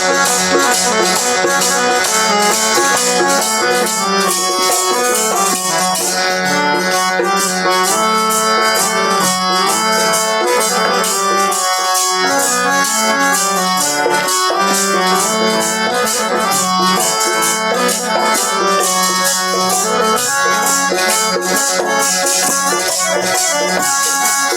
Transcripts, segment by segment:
Thank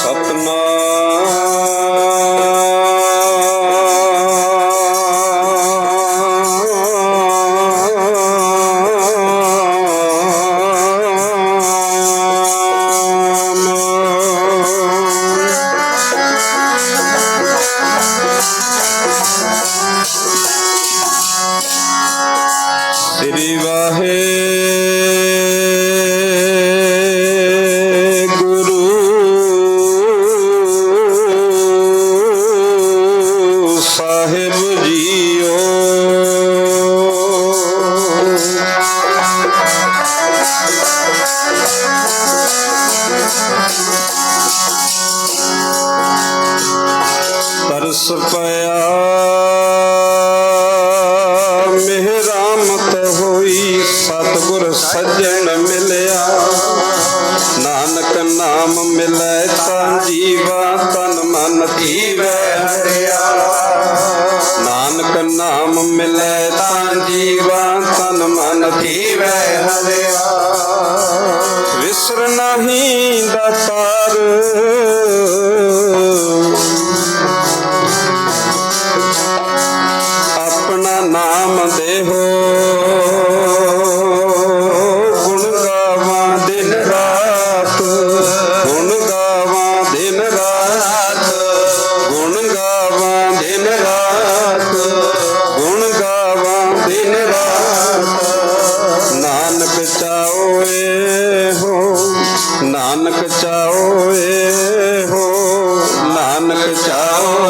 सपना ਮਿਹਰਾਮਤ ਹੋਈ, ਸਤਿਗੁਰ ਸੱਜਣ ਮਿਲਿਆ। ਨਾਨਕ ਨਾਮ ਮਿਲੈ ਤਾਂ ਜੀਵਾ, ਤਨ ਮਨ ਧੀਵੈ ਹਰਿਆ। ਨਾਨਕ ਨਾਮ ਮਿਲੈ ਤਾਂ ਜੀਵਾ, ਤਨ ਮਨ ਧੀਵੈ ਹਰਿਆ। ਵਿਸਰ ਨਹੀਂ ਦਾਤਾਰ ਨਾਮ ਦੇਹੋ ਗੁਣ ਗਾਵਾਂ ਦਿਨ ਰਾਤ, ਗੁਣ ਗਾਵਾਂ ਦਿਨ ਰਾਤ, ਗੁਣ ਗਾਵਾਂ ਦਿਨ ਰਾਤ, ਗੁਣ ਗਾਵਾਂ ਦਿਨ ਰਾਤ। ਨਾਨਕ ਚਾਓਏ ਹੋ, ਨਾਨਕ ਚਾਓਏ ਹੋ, ਨਾਨਕ ਚਾਓ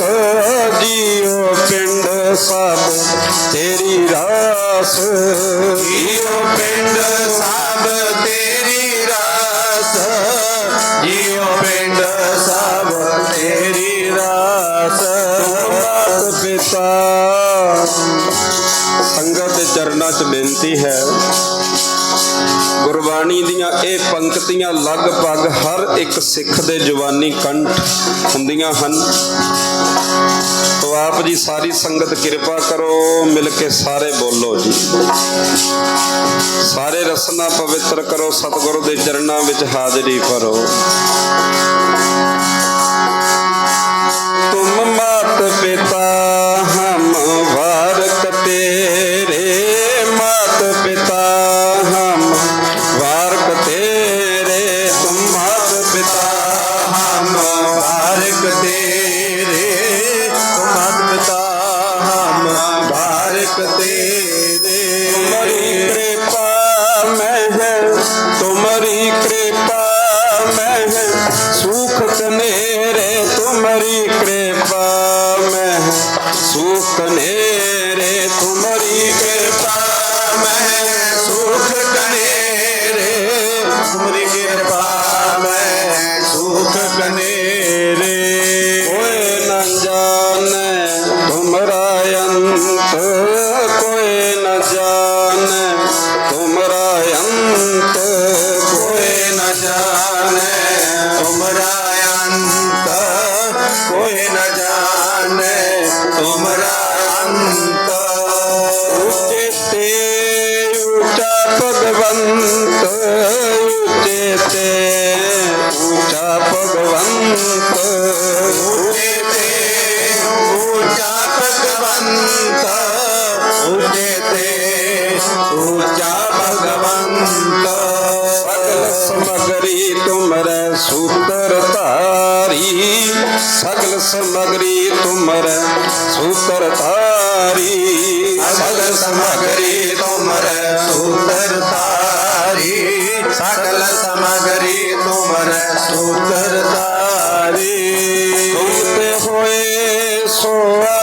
ਰਾਸ ਜੀਓ ਪਿੰਡ ਸਭ ਤੇਰੀ ਰਾਸ। ਜੀਉ ਪਿੰਡ ਸਭ ਤੇਰੀ ਰਾਸ। ਜੀਉ ਪਿੰਡ ਸਭ ਤੇਰੀ ਰਾਸ। ਮਾਤ ਪਿਤਾ ਸੰਗਤ ਦੇ ਚਰਨਾਂ 'ਚ ਬੇਨਤੀ ਹੈ। ਗੁਰਬਾਣੀ ਦੀਆਂ ਇਹ ਪੰਕਤੀਆਂ ਲਗਭਗ ਹਰ ਇੱਕ ਸਿੱਖ ਦੇ ਜਵਾਨੀ ਕੰਠ ਹੁੰਦੀਆਂ ਹਨ। ਤੋ ਆਪ ਜੀ ਸਾਰੀ ਸੰਗਤ ਕਿਰਪਾ ਕਰੋ, ਮਿਲ ਕੇ ਸਾਰੇ ਬੋਲੋ ਜੀ। ਸਾਰੇ ਰਸਨਾ ਪਵਿੱਤਰ ਕਰੋ, ਸਤਿਗੁਰੂ ਦੇ ਚਰਨਾਂ ਵਿੱਚ ਹਾਜ਼ਰੀ ਭਰੋ। ਤੁਮ ਮਾਤ ਪਿਤਾ ਜਾਣੇ ਤੁਮਰਾ ਕੋਈ ਨਾ ਜਾਣੇ ਤੁਮਰਾ ਅੰਤ। ਭਗਵੰਤ ਉੱਚੇ ਭਗਵੰਤ। ਉੱਚੇ ਭਗਵੰਤ ਉੱਚੇ ਸੂਤਰ ਧਾਰੀ, ਸਗਲ ਸਮਗਰੀ ਤੁਮਰ, ਸੂਤਰ ਧਾਰੀ। ਸਗਲ ਸਮਗਰੀ ਤੁਮਰ, ਸੂਤਰ ਧਾਰੀ। ਸਕਲ ਸਮਗਰੀ ਤੁਮਰ, ਸੂਤਰ ਧਾਰੀ। ਤੁਮਤੇ ਹੋਏ ਸੋਆ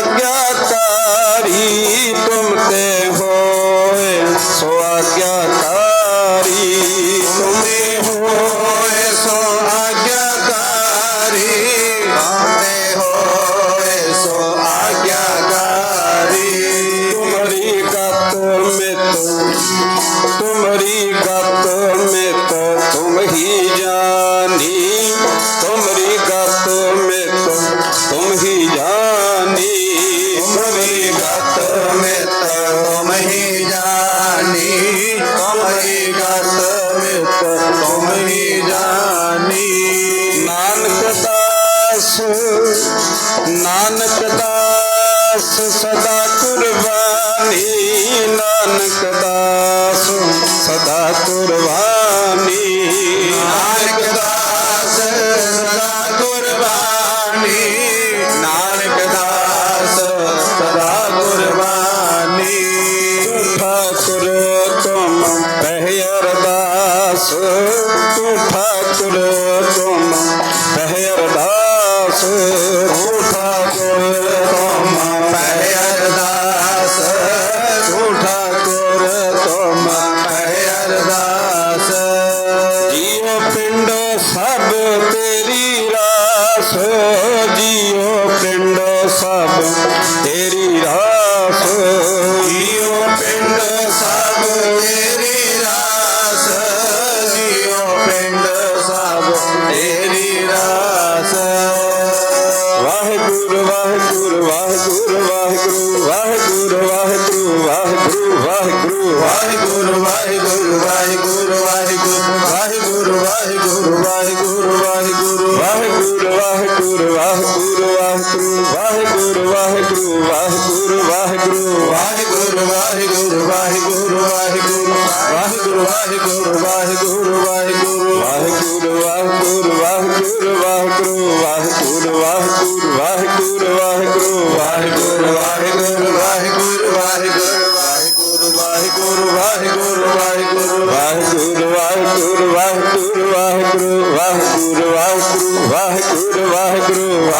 Why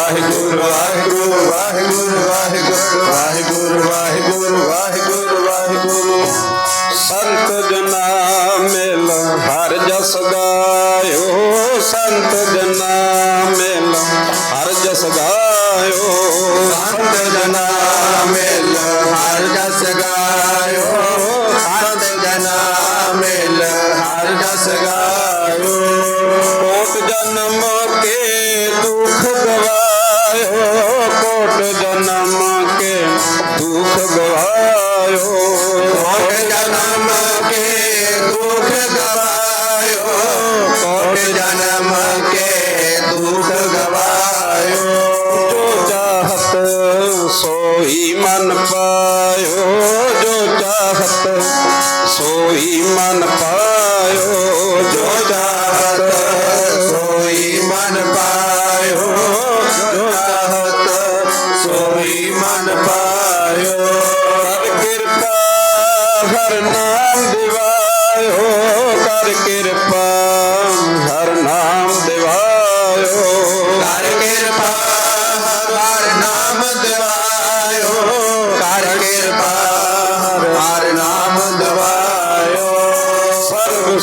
ai tu vai. ਹਰ ਨਾਮ ਦਿਵਾਇਓ ਹਰ ਨਾਮ ਦਿਵਾਇਓ। ਕਰ ਕਿਰਪਾ ਕਰ ਕਿਰਪਾ ਨਾਮ ਦਿਵਾਇਓ। ਸਰਬ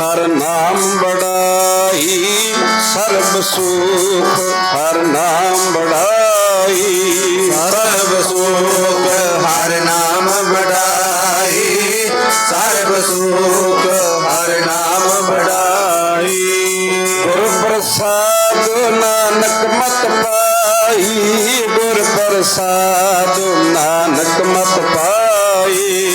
ਹਰ ਨਾਮ ਬੜਾਈ ਸਰਬ ਹਰ ਨਾਮ ਬੜਾਈ ਸਰਬ ਸੁਖ ਰੂਪ ਹਰ ਗੁਰ ਪ੍ਰਸਾਦ ਨਾਨਕ ਮਤ ਪਾਈ। ਗੁਰ ਪ੍ਰਸਾਦ ਨਾਨਕ ਮਤ ਪਾਈ।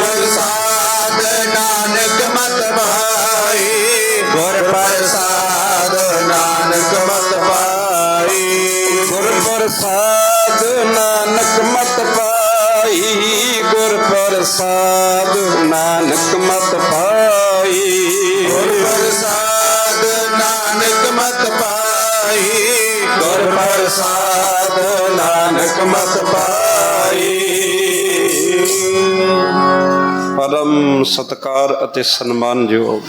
ਪ੍ਰਸਾਦ ਨਾਨਕ ਮਤ ਪਾਈ। ਗੁਰ ਪ੍ਰਸਾਦ ਨਾਨਕ ਮਤ ਪਾਈ। ਗੁਰ ਪ੍ਰਸਾਦ ਨਾਨਕ ਮਤ ਪਾਈ। ਗੁਰ ਪ੍ਰਸਾਦ ਪਰਮ ਸਤਕਾਰ ਅਤੇ ਸਨਮਾਨਯੋਗ।